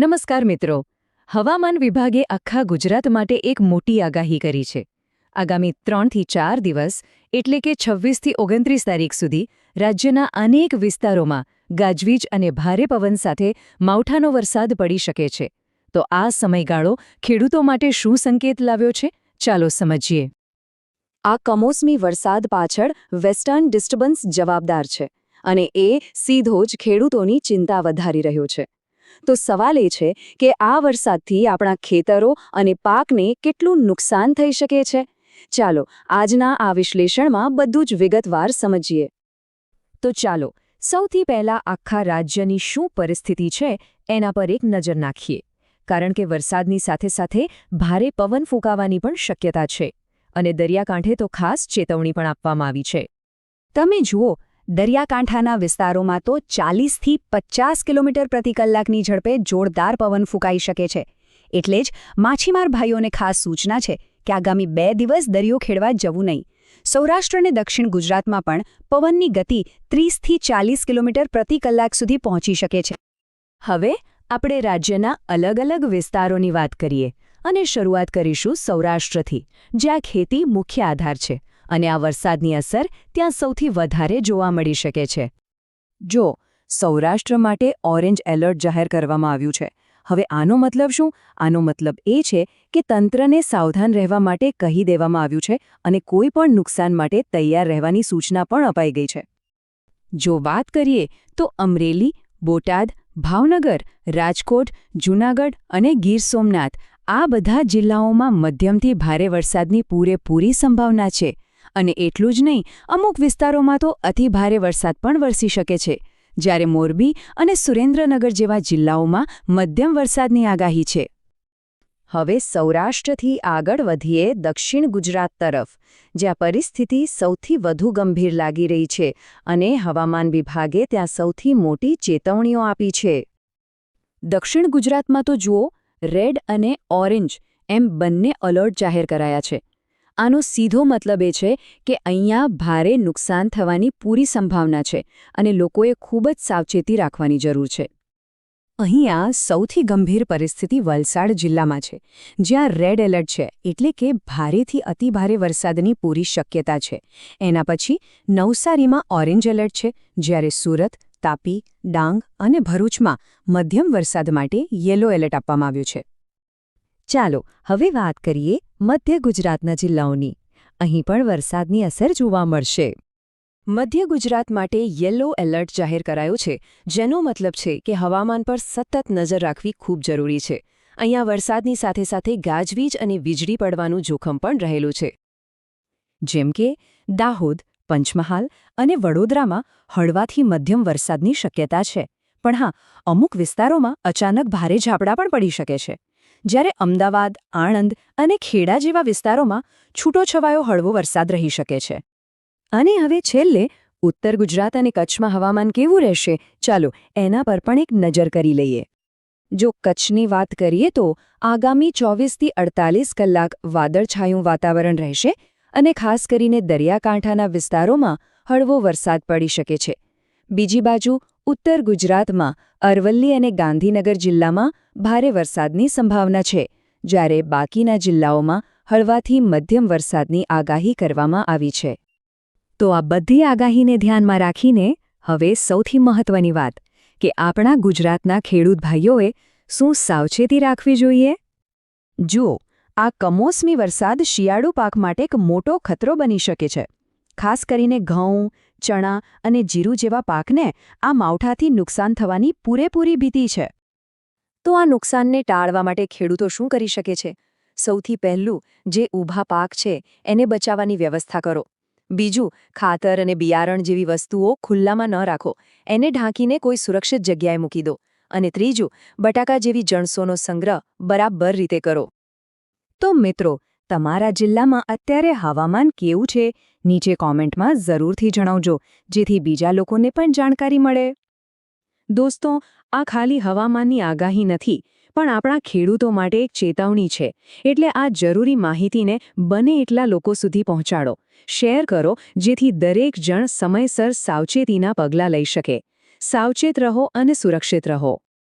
નમસ્કાર મિત્રો. હવામાન વિભાગે આખા ગુજરાત માટે એક મોટી આગાહી કરી છે. આગામી ત્રણથી ચાર દિવસ, એટલે કે છવ્વીસથી ઓગણત્રીસ તારીખ સુધી, રાજ્યના અનેક વિસ્તારોમાં ગાજવીજ અને ભારે પવન સાથે માવઠાનો વરસાદ પડી શકે છે. તો આ સમયગાળો ખેડૂતો માટે શું સંકેત લાવ્યો છે? ચાલો સમજીએ. આ કમોસમી વરસાદ પાછળ વેસ્ટર્ન ડિસ્ટર્બન્સ જવાબદાર છે અને એ સીધો જ ખેડૂતોની ચિંતા વધારી રહ્યો છે. તો સવાલ એ છે કે આ વરસાદથી આપણા ખેતરો અને પાકને કેટલું નુકસાન થઈ શકે છે? ચાલો, આજના આ વિશ્લેષણમાં બધું જ વિગતવાર સમજીએ. તો ચાલો, સૌથી પહેલા આખા રાજ્યની શું પરિસ્થિતિ છે એના પર એક નજર નાખીએ. કારણ કે વરસાદની સાથે સાથે ભારે પવન ફૂંકાવાની પણ શક્યતા છે અને દરિયાકાંઠે તો ખાસ ચેતવણી પણ આપવામાં આવી છે. તમે જુઓ દરિયાકાંઠાના વિસ્તારોમાં તો ચાલીસથી પચાસ કિલોમીટર પ્રતિ કલાકની ઝડપે જોરદાર પવન ફૂંકાઈ શકે છે. એટલે જ માછીમાર ભાઈઓને ખાસ સૂચના છે કે આગામી બે દિવસ દરિયો ખેડવા જવું નહીં. સૌરાષ્ટ્ર અને દક્ષિણ ગુજરાતમાં પણ પવનની ગતિ ત્રીસથી ચાલીસ કિલોમીટર પ્રતિ કલાક સુધી પહોંચી શકે છે. હવે આપણે રાજ્યના અલગ અલગ વિસ્તારોની વાત કરીએ અને શરૂઆત કરીશું સૌરાષ્ટ્રથી, જ્યાં ખેતી મુખ્ય આધાર છે. અને આ વરસાદની અસર ત્યાં સૌથી વધારે જોવા મળી શકે છે. જો સૌરાષ્ટ્ર માટે ઓરેન્જ એલર્ટ જાહેર કરવામાં આવ્યું છે, હવે આનો મતલબ શું? આનો મતલબ એ છે કે તંત્રને સાવધાન રહેવા માટે કહી દેવામાં આવ્યું છે અને કોઈ પણ નુકસાન માટે તૈયાર રહેવાની સૂચના પણ અપાઈ ગઈ છે. જો વાત કરીએ તો અમરેલી, બોટાદ, ભાવનગર, રાજકોટ, જૂનાગઢ અને ગીર સોમનાથ આ બધા જિલ્લાઓમાં મધ્યમથી ભારે વરસાદની પૂરેપૂરી સંભાવના છે. અને એટલું જ નહીં, અમુક વિસ્તારોમાં તો અતિભારે વરસાદ પણ વરસી શકે છે. જ્યારે મોરબી અને સુરેન્દ્રનગર જેવા જિલ્લાઓમાં મધ્યમ વરસાદની આગાહી છે. હવે સૌરાષ્ટ્રથી આગળ વધીએ દક્ષિણ ગુજરાત તરફ, જ્યાં પરિસ્થિતિ સૌથી વધુ ગંભીર લાગી રહી છે અને હવામાન વિભાગે ત્યાં સૌથી મોટી ચેતવણીઓ આપી છે. દક્ષિણ ગુજરાતમાં તો જુઓ, રેડ અને ઓરેન્જ એમ બંને અલર્ટ જાહેર કરાયા છે. આનો સીધો મતલબ એ છે કે અહીંયા ભારે નુકસાન થવાની પૂરી સંભાવના છે અને લોકોએ ખૂબ જ સાવચેતી રાખવાની જરૂર છે. અહીંયા સૌથી ગંભીર પરિસ્થિતિ વલસાડ જિલ્લામાં છે, જ્યાં રેડ એલર્ટ છે એટલે કે ભારેથી અતિભારે વરસાદની પૂરી શક્યતા છે. એના પછી નવસારીમાં ઓરેન્જ એલર્ટ છે, જ્યારે સુરત, તાપી, ડાંગ અને ભરૂચમાં મધ્યમ વરસાદ માટે યેલો એલર્ટ આપવામાં આવ્યું છે. ચાલો, હવે વાત કરીએ મધ્ય ગુજરાતના જિલ્લાઓની. અહીં પણ વરસાદની અસર જોવા મળશે. મધ્ય ગુજરાત માટે યલો એલર્ટ જાહેર કરાયો છે, જેનો મતલબ છે કે હવામાન પર સતત નજર રાખવી ખૂબ જરૂરી છે. અહીંયા વરસાદની સાથે સાથે ગાજવીજ અને વીજળી પડવાનું જોખમ પણ રહેલું છે. જેમ કે, દાહોદ, પંચમહાલ અને વડોદરામાં હળવાથી મધ્યમ વરસાદની શક્યતા છે. પણ હા, અમુક વિસ્તારોમાં અચાનક ભારે ઝાપડા પણ પડી શકે છે. જ્યારે અમદાવાદ, આણંદ અને ખેડા જેવા વિસ્તારોમાં છૂટોછવાયો હળવો વરસાદ રહી શકે છે. અને હવે છેલ્લે ઉત્તર ગુજરાત અને કચ્છમાં હવામાન કેવું રહેશે? ચાલો એના પર પણ એક નજર કરી લઈએ. જો કચ્છની વાત કરીએ તો આગામી ચોવીસથી અડતાલીસ કલાક વાદળછાયું વાતાવરણ રહેશે અને ખાસ કરીને દરિયાકાંઠાના વિસ્તારોમાં હળવો વરસાદ પડી શકે છે. બીજી બાજુ, ઉત્તર ગુજરાતમાં અરવલ્લી અને ગાંધીનગર જિલ્લામાં ભારે વરસાદની સંભાવના છે, જ્યારે બાકીના જિલ્લાઓમાં હળવાથી મધ્યમ વરસાદની આગાહી કરવામાં આવી છે. તો આ બધી આગાહીને ધ્યાનમાં રાખીને હવે સૌથી મહત્વની વાત કે આપણા ગુજરાતના ખેડૂત ભાઈઓએ શું સાવચેતી રાખવી જોઈએ? જુઓ, આ કમોસમી વરસાદ શિયાળુ પાક માટે એક મોટો ખતરો બની શકે છે, ખાસ કરીને ઘઉં ચણા અને જીરું જેવા પાકને આ માવઠાથી નુકસાન થવાની પૂરેપૂરી ભીતિ છે. તો આ નુકસાનને ટાળવા માટે ખેડૂતો શું કરી શકે છે? સૌથી પહેલું, જે ઊભા પાક છે, એને બચાવવાની વ્યવસ્થા કરો. બીજું, ખાતર અને બિયારણ જેવી વસ્તુઓ ખુલ્લામાં ન રાખો. એને ઢાંકીને કોઈ સુરક્ષિત જગ્યાએ મૂકી દો. અને ત્રીજું, બટાકા જેવી જણસોનો સંગ્રહ બરાબર રીતે કરો. તો મિત્રો, તમારા જિલ્લામાં અત્યારે હવામાન કેવું છે? નીચે કોમેન્ટમાં જરૂરથી જણાવજો, જેથી બીજા લોકોને પણ જાણકારી મળે. દોસ્તો, આ ખાલી હવામાનની આગાહી નથી, પણ આપણા ખેડૂતો માટે એક ચેતવણી છે. એટલે આ જરૂરી માહિતીને બને એટલા લોકો સુધી પહોંચાડો. શેર કરો, જેથી દરેક જણ સમયસર સાવચેતીના પગલાં લઈ શકે. સાવચેત રહો અને સુરક્ષિત રહો.